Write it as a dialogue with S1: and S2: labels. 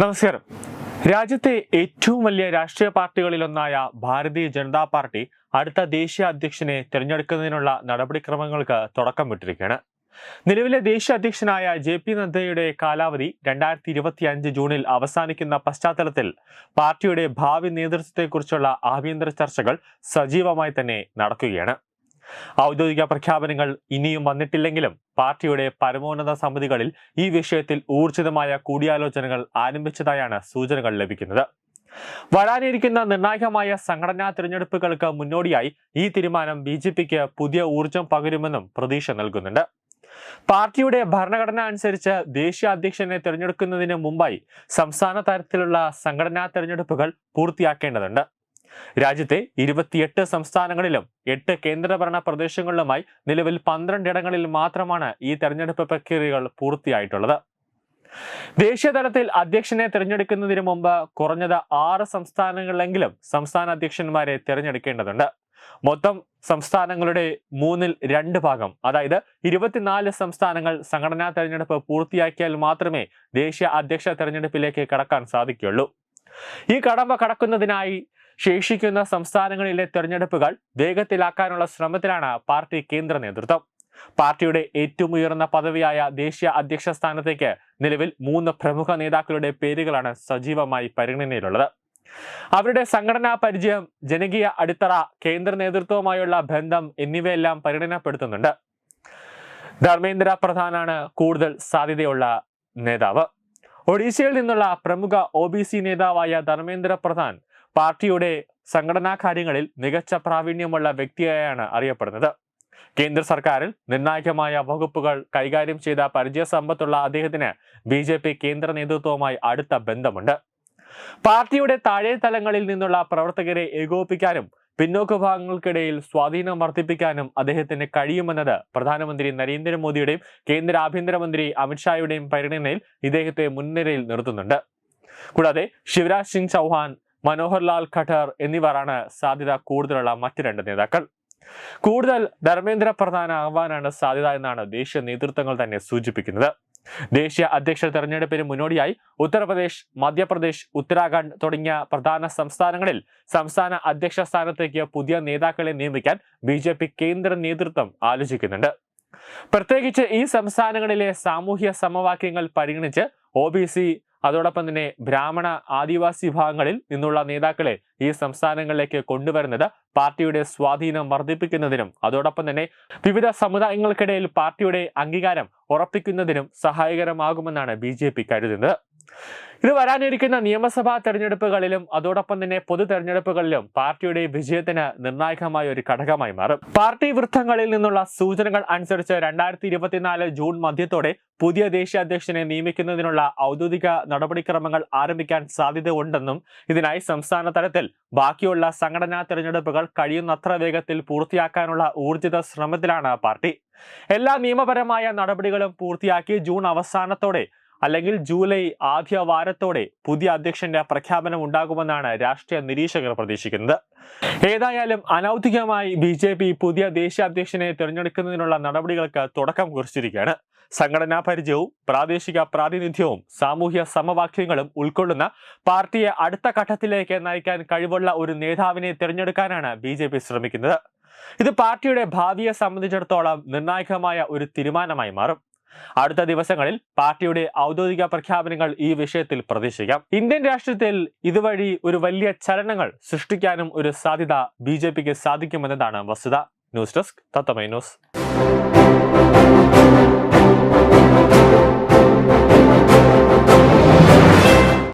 S1: നമസ്കാരം. രാജ്യത്തെ ഏറ്റവും വലിയ രാഷ്ട്രീയ പാർട്ടികളിലൊന്നായ ഭാരതീയ ജനതാ പാർട്ടി അടുത്ത ദേശീയ അധ്യക്ഷനെ തിരഞ്ഞെടുക്കുന്നതിനുള്ള നടപടിക്രമങ്ങൾക്ക് തുടക്കം വിട്ടിരിക്കുകയാണ്. നിലവിലെ ദേശീയ അധ്യക്ഷനായ ജെ പി നദ്ദയുടെ കാലാവധി രണ്ടായിരത്തി ഇരുപത്തി അഞ്ച് ജൂണിൽ അവസാനിക്കുന്ന പശ്ചാത്തലത്തിൽ പാർട്ടിയുടെ ഭാവി നേതൃത്വത്തെക്കുറിച്ചുള്ള ആഭ്യന്തര ചർച്ചകൾ സജീവമായി തന്നെ നടക്കുകയാണ്. ഔദ്യോഗിക പ്രഖ്യാപനങ്ങൾ ഇനിയും വന്നിട്ടില്ലെങ്കിലും പാർട്ടിയുടെ പരമോന്നത സമിതികളിൽ ഈ വിഷയത്തിൽ ഊർജിതമായ കൂടിയാലോചനകൾ ആരംഭിച്ചതായാണ് സൂചനകൾ ലഭിക്കുന്നത്. വരാനിരിക്കുന്ന നിർണായകമായ സംഘടനാ തിരഞ്ഞെടുപ്പുകൾക്ക് മുന്നോടിയായി ഈ തീരുമാനം ബി ജെ പിക്ക് പുതിയ ഊർജം പകരുമെന്നും പ്രതീക്ഷ നൽകുന്നുണ്ട്. പാർട്ടിയുടെ ഭരണഘടന അനുസരിച്ച് ദേശീയ അധ്യക്ഷനെ തിരഞ്ഞെടുക്കുന്നതിന് മുമ്പായി സംസ്ഥാന തലത്തിലുള്ള സംഘടനാ തിരഞ്ഞെടുപ്പുകൾ പൂർത്തിയാക്കേണ്ടതുണ്ട്. രാജ്യത്തെ ഇരുപത്തിയെട്ട് സംസ്ഥാനങ്ങളിലും എട്ട് കേന്ദ്രഭരണ പ്രദേശങ്ങളിലുമായി നിലവിൽ പന്ത്രണ്ടിടങ്ങളിൽ മാത്രമാണ് ഈ തെരഞ്ഞെടുപ്പ് പ്രക്രിയകൾ പൂർത്തിയായിട്ടുള്ളത്. ദേശീയ തലത്തിൽ അധ്യക്ഷനെ തിരഞ്ഞെടുക്കുന്നതിന് മുമ്പ് കുറഞ്ഞത് ആറ് സംസ്ഥാനങ്ങളിലെങ്കിലും സംസ്ഥാന അധ്യക്ഷന്മാരെ തിരഞ്ഞെടുക്കേണ്ടതുണ്ട്. മൊത്തം സംസ്ഥാനങ്ങളുടെ മൂന്നിൽ രണ്ട് ഭാഗം അതായത് ഇരുപത്തിനാല് സംസ്ഥാനങ്ങൾ സംഘടനാ തെരഞ്ഞെടുപ്പ് പൂർത്തിയാക്കിയാൽ മാത്രമേ ദേശീയ അധ്യക്ഷ തെരഞ്ഞെടുപ്പിലേക്ക് കടക്കാൻ സാധിക്കുകയുള്ളൂ. ഈ കടമ്പ കടക്കുന്നതിനായി ശേഷിക്കുന്ന സംസ്ഥാനങ്ങളിലെ തെരഞ്ഞെടുപ്പുകൾ വേഗത്തിലാക്കാനുള്ള ശ്രമത്തിലാണ് പാർട്ടി കേന്ദ്ര നേതൃത്വം. പാർട്ടിയുടെ ഏറ്റവും ഉയർന്ന പദവിയായ ദേശീയ അധ്യക്ഷ സ്ഥാനത്തേക്ക് നിലവിൽ മൂന്ന് പ്രമുഖ നേതാക്കളുടെ പേരുകളാണ് സജീവമായി പരിഗണനയിലുള്ളത്. അവരുടെ സംഘടനാ പരിചയം ജനകീയ അടിത്തറ കേന്ദ്ര നേതൃത്വവുമായുള്ള ബന്ധം എന്നിവയെല്ലാം പരിഗണനപ്പെടുത്തുന്നുണ്ട്. ധർമ്മേന്ദ്ര പ്രധാനാണ് കൂടുതൽ സാധ്യതയുള്ള നേതാവ്. ഒഡീഷയിൽ നിന്നുള്ള പ്രമുഖ ഒ നേതാവായ ധർമ്മേന്ദ്ര പ്രധാൻ പാർട്ടിയുടെ സംഘടനാ കാര്യങ്ങളിൽ മികച്ച പ്രാവീണ്യമുള്ള വ്യക്തിയായാണ് അറിയപ്പെടുന്നത്. കേന്ദ്ര സർക്കാരിൽ നിർണായകമായ വകുപ്പുകൾ കൈകാര്യം ചെയ്ത പരിചയസമ്പത്തുള്ള അദ്ദേഹത്തിന് ബി ജെ പി കേന്ദ്ര നേതൃത്വവുമായി അടുത്ത ബന്ധമുണ്ട്. പാർട്ടിയുടെ താഴെ തലങ്ങളിൽ നിന്നുള്ള പ്രവർത്തകരെ ഏകോപിപ്പിക്കാനും പിന്നോക്ക ഭാഗങ്ങൾക്കിടയിൽ സ്വാധീനം വർദ്ധിപ്പിക്കാനും അദ്ദേഹത്തിന് കഴിയുമെന്നത് പ്രധാനമന്ത്രി നരേന്ദ്രമോദിയുടെയും കേന്ദ്ര ആഭ്യന്തരമന്ത്രി അമിത്ഷായുടെയും പരിഗണനയിൽ ഇദ്ദേഹത്തെ മുൻനിരയിൽ നിർത്തുന്നുണ്ട്. കൂടാതെ ശിവരാജ് സിംഗ് ചൗഹാൻ മനോഹർ ലാൽ ഖട്ടർ എന്നിവരാണ് സാധ്യത കൂടുതലുള്ള മറ്റ് രണ്ട് നേതാക്കൾ. കൂടുതൽ ധർമ്മേന്ദ്ര പ്രധാന ആവാനാണ് സാധ്യത എന്നാണ് ദേശീയ നേതൃത്വങ്ങൾ തന്നെ സൂചിപ്പിക്കുന്നത്. ദേശീയ അധ്യക്ഷ തെരഞ്ഞെടുപ്പിന് മുന്നോടിയായി ഉത്തർപ്രദേശ് മധ്യപ്രദേശ് ഉത്തരാഖണ്ഡ് തുടങ്ങിയ പ്രധാന സംസ്ഥാനങ്ങളിൽ സംസ്ഥാന അധ്യക്ഷ സ്ഥാനത്തേക്ക് പുതിയ നേതാക്കളെ നിയമിക്കാൻ ബി കേന്ദ്ര നേതൃത്വം ആലോചിക്കുന്നുണ്ട്. പ്രത്യേകിച്ച് ഈ സംസ്ഥാനങ്ങളിലെ സാമൂഹ്യ സമവാക്യങ്ങൾ പരിഗണിച്ച് ഒ ബി സി അതോടൊപ്പം തന്നെ ബ്രാഹ്മണ ആദിവാസി വിഭാഗങ്ങളിൽ നിന്നുള്ള നേതാക്കളെ ഈ സംസ്ഥാനങ്ങളിലേക്ക് കൊണ്ടുവരുന്നത് പാർട്ടിയുടെ സ്വാധീനം വർദ്ധിപ്പിക്കുന്നതിനും അതോടൊപ്പം തന്നെ വിവിധ സമുദായങ്ങൾക്കിടയിൽ പാർട്ടിയുടെ അംഗീകാരം ഉറപ്പിക്കുന്നതിനും സഹായകരമാകുമെന്നാണ് ബി കരുതുന്നത്. ഇത് വരാനിരിക്കുന്ന നിയമസഭാ തെരഞ്ഞെടുപ്പുകളിലും അതോടൊപ്പം തന്നെ പൊതു തെരഞ്ഞെടുപ്പുകളിലും പാർട്ടിയുടെ വിജയത്തിന് നിർണായകമായ ഒരു ഘടകമായി മാറും. പാർട്ടി വൃത്തങ്ങളിൽ നിന്നുള്ള സൂചനകൾ അനുസരിച്ച് രണ്ടായിരത്തി ഇരുപത്തിനാല് ജൂൺ മധ്യത്തോടെ പുതിയ ദേശീയ അധ്യക്ഷനെ നിയമിക്കുന്നതിനുള്ള ഔദ്യോഗിക നടപടിക്രമങ്ങൾ ആരംഭിക്കാൻ സാധ്യത ഉണ്ടെന്നും ഇതിനായി സംസ്ഥാന തലത്തിൽ ബാക്കിയുള്ള സംഘടനാ തെരഞ്ഞെടുപ്പുകൾ കഴിയുന്നത്ര വേഗത്തിൽ പൂർത്തിയാക്കാനുള്ള ഊർജിത ശ്രമത്തിലാണ് പാർട്ടി. എല്ലാ നിയമപരമായ നടപടികളും പൂർത്തിയാക്കി ജൂൺ അവസാനത്തോടെ അല്ലെങ്കിൽ ജൂലൈ ആദ്യ വാരത്തോടെ പുതിയ അധ്യക്ഷന്റെ പ്രഖ്യാപനം ഉണ്ടാകുമെന്നാണ് രാഷ്ട്രീയ നിരീക്ഷകർ പ്രതീക്ഷിക്കുന്നത്. ഏതായാലും അനൌദ്യോഗികമായി ബി ജെ പി പുതിയ ദേശീയ അധ്യക്ഷനെ തിരഞ്ഞെടുക്കുന്നതിനുള്ള നടപടികൾക്ക് തുടക്കം കുറിച്ചിരിക്കുകയാണ്. സംഘടനാ പരിചയവും പ്രാദേശിക പ്രാതിനിധ്യവും സാമൂഹ്യ സമവാക്യങ്ങളും ഉൾക്കൊള്ളുന്ന പാർട്ടിയെ അടുത്ത ഘട്ടത്തിലേക്ക് നയിക്കാൻ കഴിവുള്ള ഒരു നേതാവിനെ തിരഞ്ഞെടുക്കാനാണ് ബി ശ്രമിക്കുന്നത്. ഇത് പാർട്ടിയുടെ ഭാവിയെ സംബന്ധിച്ചിടത്തോളം നിർണായകമായ ഒരു തീരുമാനമായി മാറും. അടുത്ത ദിവസങ്ങളിൽ പാർട്ടിയുടെ ഔദ്യോഗിക പ്രഖ്യാപനങ്ങൾ ഈ വിഷയത്തിൽ പ്രതീക്ഷിക്കാം. ഇന്ത്യൻ രാഷ്ട്രീയത്തിൽ ഇതുവഴി ഒരു വലിയ ചലനങ്ങൾ സൃഷ്ടിക്കാനും ഒരു സാധ്യത ബി സാധിക്കുമെന്നതാണ് വസ്തുത. ന്യൂസ് ഡെസ്ക് തത്തമൈ ന്യൂസ്.